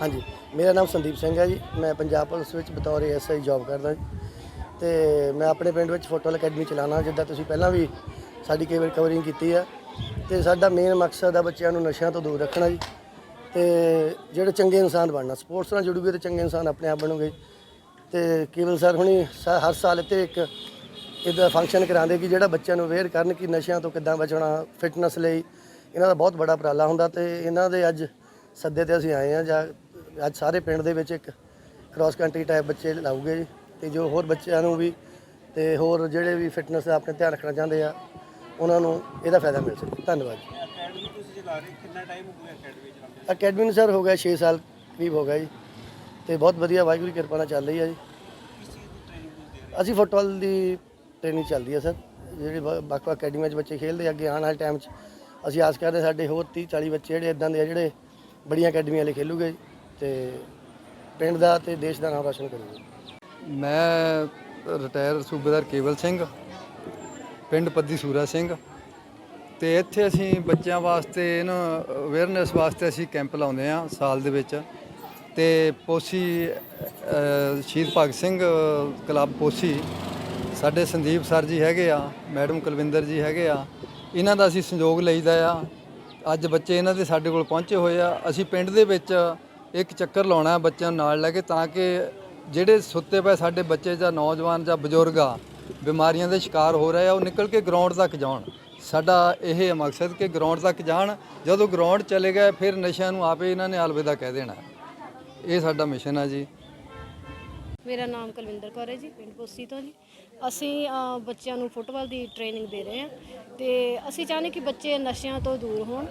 ਹਾਂਜੀ, ਮੇਰਾ ਨਾਮ ਸੰਦੀਪ ਸਿੰਘ ਹੈ ਜੀ। ਮੈਂ ਪੰਜਾਬ ਪੁਲਿਸ ਵਿੱਚ ਬਤੌਰ ਐਸਆਈ ਜੌਬ ਕਰਦਾ ਜੀ। ਤੇ ਮੈਂ ਆਪਣੇ ਪਿੰਡ ਵਿੱਚ ਫੁੱਟਬਾਲ ਅਕੈਡਮੀ ਚਲਾਉਣਾ, ਜਿੱਦਾਂ ਤੁਸੀਂ ਪਹਿਲਾਂ ਵੀ ਸਾਡੀ ਕਈ ਵਾਰ ਕਵਰਿੰਗ ਕੀਤੀ ਆ। ਤੇ ਸਾਡਾ ਮੇਨ ਮਕਸਦ ਆ ਬੱਚਿਆਂ ਨੂੰ ਨਸ਼ਿਆਂ ਤੋਂ ਦੂਰ ਰੱਖਣਾ ਜੀ। ਤੇ ਜਿਹੜੇ ਚੰਗੇ ਇਨਸਾਨ ਬਣਨਾ ਸਪੋਰਟਸ ਨਾਲ ਜੁੜੂਗੇ ਤੇ ਚੰਗੇ ਇਨਸਾਨ ਆਪਣੇ ਆਪ ਬਣੋਗੇ ਤੇ ਕੇਵਲ ਸਰ ਹੁਣੀ ਸਾ- ਹਰ ਸਾਲ ਇੱਥੇ ਇੱਕ ਇਹਦਾ ਫੰਕਸ਼ਨ ਕਰਾਉਂਦੇ ਕਿ ਜਿਹੜਾ ਬੱਚਿਆਂ ਨੂੰ ਅਵੇਅਰ ਕਰਨ ਕਿ ਨਸ਼ਿਆਂ ਤੋਂ ਕਿੱਦਾਂ ਬਚਣਾ ਫਿਟਨੈਸ ਲਈ ਇਹਨਾਂ ਦਾ ਬਹੁਤ ਬੜਾ ਉਪਰਾਲਾ ਹੁੰਦਾ ਤੇ ਇਹਨਾਂ ਦੇ ਅੱਜ ਸੱਦੇ ਤੇ ਅਸੀਂ ਆਏ ਆ ਜਾਂ ਅੱਜ ਸਾਰੇ ਪਿੰਡ ਦੇ ਵਿੱਚ ਇੱਕ ਕ੍ਰਾਸ ਕੰਟਰੀ ਟਾਈਪ ਬੱਚੇ ਲਾਉਗੇ ਜੀ। ਤੇ ਜੋ ਹੋਰ ਬੱਚਿਆਂ ਨੂੰ ਵੀ ਤੇ ਹੋਰ ਜਿਹੜੇ ਵੀ ਫਿਟਨੈਸ ਦਾ ਆਪਣੇ ਧਿਆਨ ਰੱਖਣਾ ਚਾਹੁੰਦੇ ਆ ਉਹਨਾਂ ਨੂੰ ਇਹਦਾ ਫਾਇਦਾ ਮਿਲ ਸਕੇ। ਧੰਨਵਾਦ ਜੀ। ਅਕੈਡਮੀ ਤੁਸੀਂ ਚਲਾ ਰਹੇ ਕਿੰਨਾ ਟਾਈਮ ਹੋ ਗਿਆ ਅਕੈਡਮੀ ਚਲਾਉਂਦੇ ਅਕੈਡਮੀ ਨੂੰ? ਸਰ ਹੋ ਗਿਆ 6 ਸਾਲ ਕਰੀਬ ਹੋ ਗਿਆ ਜੀ। ਤੇ ਬਹੁਤ ਵਧੀਆ ਵਾਹਿਗੁਰੂ ਦੀ ਕਿਰਪਾ ਨਾਲ ਚੱਲ ਰਹੀ ਹੈ ਜੀ। ਅਸੀਂ ਫੁੱਟਬਾਲ ਦੀ ਟ੍ਰੇਨਿੰਗ ਚੱਲਦੀ ਹੈ ਸਰ। ਜਿਹੜੇ ਵੱਖ-ਵੱਖ ਅਕੈਡਮੀਆਂ 'ਚ ਬੱਚੇ ਖੇਡਦੇ ਆ, ਅੱਗੇ ਆਉਣ ਵਾਲੇ ਟਾਈਮ 'ਚ। ਅਸੀਂ ਆਸ ਕਰਦੇ ਸਾਡੇ ਹੋਰ 30 40 ਬੱਚੇ ਜਿਹੜੇ ਇਦਾਂ ਦੇ ਆ ਜਿਹੜੇ ਬੜੀਆਂ ਅਕੈਡਮੀਆਂ ਲਈ ਖੇਲੂਗੇ ਤੇ ਪਿੰਡ ਦਾ ਤੇ ਦੇਸ਼ ਦਾ ਨਾਮ ਰੋਸ਼ਨ ਕਰੂਗੇ। ਮੈਂ ਰਿਟਾਇਰ ਸੂਬੇਦਾਰ ਕੇਵਲ ਸਿੰਘ, ਪਿੰਡ ਪੱਦੀ ਸੂਰਾ ਸਿੰਘ। ਤੇ ਇੱਥੇ ਅਸੀਂ ਬੱਚਿਆਂ ਵਾਸਤੇ, ਇਹਨਾਂ ਅਵੇਅਰਨੈਸ ਵਾਸਤੇ ਅਸੀਂ ਕੈਂਪ ਲਾਉਂਦੇ ਆ ਸਾਲ ਦੇ ਵਿੱਚ। ਤੇ ਪੋਸੀ ਸ਼ਹੀਦ ਭਗਤ ਸਿੰਘ ਕਲੱਬ ਪੋਸੀ, ਸਾਡੇ ਸੰਦੀਪ ਸਰ ਜੀ ਹੈਗੇ ਆ, ਮੈਡਮ ਕੁਲਵਿੰਦਰ ਜੀ ਹੈਗੇ ਆ। ਇਹਨਾਂ ਦਾ ਅਸੀਂ ਸੰਯੋਗ ਲਈਦਾ ਆ। ਅੱਜ ਬੱਚੇ ਇਹਨਾਂ ਦੇ ਸਾਡੇ ਕੋਲ ਪਹੁੰਚੇ ਹੋਏ ਆ। ਅਸੀਂ ਪਿੰਡ ਦੇ ਵਿੱਚ ਇੱਕ ਚੱਕਰ ਲਾਉਣਾ ਬੱਚਿਆਂ ਨੂੰ ਨਾਲ ਲੈ ਕੇ ਤਾਂ ਕਿ ਜਿਹੜੇ ਸੁੱਤੇ ਪਏ ਸਾਡੇ ਬੱਚੇ ਜਾਂ ਨੌਜਵਾਨ ਜਾਂ ਬਜ਼ੁਰਗ ਆ, ਬਿਮਾਰੀਆਂ ਦੇ ਸ਼ਿਕਾਰ ਹੋ ਰਹੇ ਆ, ਉਹ ਨਿਕਲ ਕੇ ਗਰਾਊਂਡ ਤੱਕ ਜਾਣ। ਸਾਡਾ ਇਹ ਹੈ ਮਕਸਦ ਕਿ ਗਰਾਊਂਡ ਤੱਕ ਜਾਣ। ਜਦੋਂ ਗਰਾਊਂਡ ਚਲੇ ਗਏ, ਫਿਰ ਨਸ਼ਿਆਂ ਨੂੰ ਆਪੇ ਇਹਨਾਂ ਨੇ ਅਲਵਿਦਾ ਕਹਿ ਦੇਣਾ। ਇਹ ਸਾਡਾ ਮਿਸ਼ਨ ਆ ਜੀ। ਮੇਰਾ ਨਾਮ ਕੁਲਵਿੰਦਰ ਕੌਰ ਹੈ ਜੀ ਪਿੰਡ ਪੋਸੀ ਤੋਂ ਜੀ। ਅਸੀਂ ਅ, ਬੱਚਿਆਂ ਨੂੰ ਫੁੱਟਬਾਲ ਦੀ ਟ੍ਰੇਨਿੰਗ ਦੇ ਰਹੇ ਹਾਂ ਤੇ ਅਸੀਂ ਚਾਹੁੰਦੇ ਕਿ ਬੱਚੇ ਨਸ਼ਿਆਂ ਤੋਂ ਦੂਰ ਹੋਣ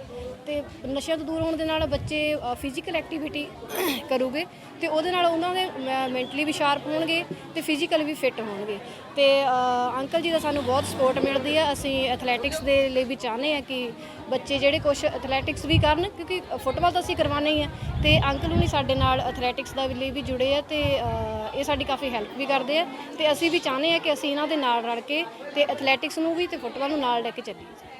ਤੇ ਨਸ਼ਿਆਂ ਤੋਂ ਦੂਰ ਹੋਣ ਦੇ ਨਾਲ ਬੱਚੇ ਫਿਜ਼ੀਕਲ ਐਕਟੀਵਿਟੀ ਕਰੂਗੇ ਤੇ ਉਹਦੇ ਨਾਲ ਉਹਨਾਂ ਦੇ ਮੈਂਟਲੀ ਵੀ ਸ਼ਾਰਪ ਹੋਣਗੇ ਤੇ ਫਿਜ਼ੀਕਲ ਵੀ ਫਿੱਟ ਹੋਣਗੇ। ਤੇ ਅ, ਅੰਕਲ ਜੀ ਦਾ ਸਾਨੂੰ ਬਹੁਤ ਸਪੋਰਟ ਮਿਲਦੀ ਹੈ। ਅਸੀਂ ਐਥਲੈਟਿਕਸ ਦੇ ਲਈ ਵੀ ਚਾਹੁੰਦੇ ਹਾਂ ਕਿ ਬੱਚੇ ਜਿਹੜੇ ਕੁਝ ਐਥਲੈਟਿਕਸ ਵੀ ਕਰਨ ਕਿਉਂਕਿ ਫੁੱਟਬਾਲ ਤਾਂ ਅਸੀਂ ਕਰਵਾਉਣਾ ਹੀ ਹੈ ਤੇ ਅੰਕਲ ਹੁਣੀ ਸਾਡੇ ਨਾਲ ਐਥਲੈਟਿਕਸ ਦਾ ਵੀ ਲਈ ਵੀ ਜੁੜੇ ਆ ਤੇ ਅ, ਇਹ ਸਾਡੀ ਕਾਫੀ ਹੈਲਪ ਵੀ ਕਰਦੇ ਆ ਤੇ ਅਸੀਂ ਵੀ ਚਾਹੁੰਦੇ ਆ ਕਿ ਅਸੀਂ ਇਹਨਾਂ ਦੇ ਨਾਲ ਰਲ ਕੇ ਤੇ ਐਥਲੈਟਿਕਸ ਨੂੰ ਵੀ ਤੇ ਫੁੱਟਬਾਲ ਨੂੰ ਨਾਲ ਲੈ ਕੇ ਚੱਲੀਏ।